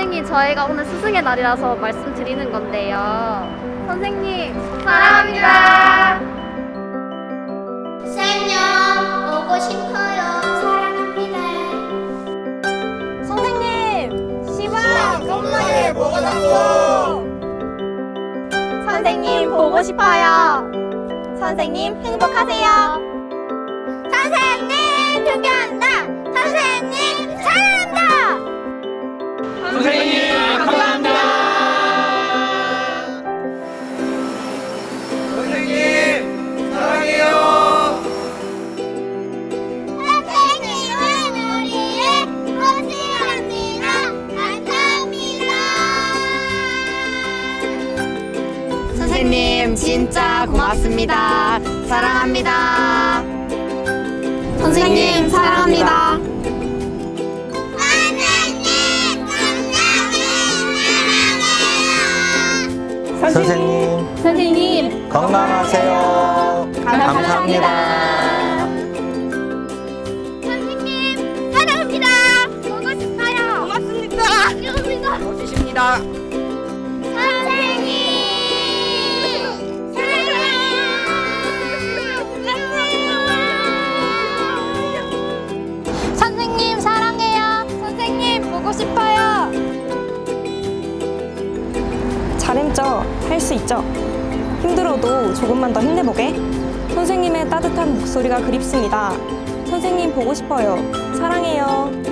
선생님, 저희가 오늘 스승의 날이라서 말씀드리는 건데요. 선생님, 사랑합니다. 생명 보고 싶어요. 사랑합니다. 선생님, 시방 겁나게 보고 싶어. 선생님, 보고 싶어요. 선생님, 행복하세요. 선생님 진짜 고맙습니다. 사랑합니다. 선생님 사랑합니다. 선생님 감사합니다. 선생님 선생님, 건강하세요. 감사합니다. 선생님 사랑합니다. 보고 싶어요. 고맙습니다. 감사합니다. 멋지십니다. 할 수 있죠? 힘들어도 조금만 더 힘내보게. 선생님의 따뜻한 목소리가 그립습니다. 선생님 보고 싶어요. 사랑해요.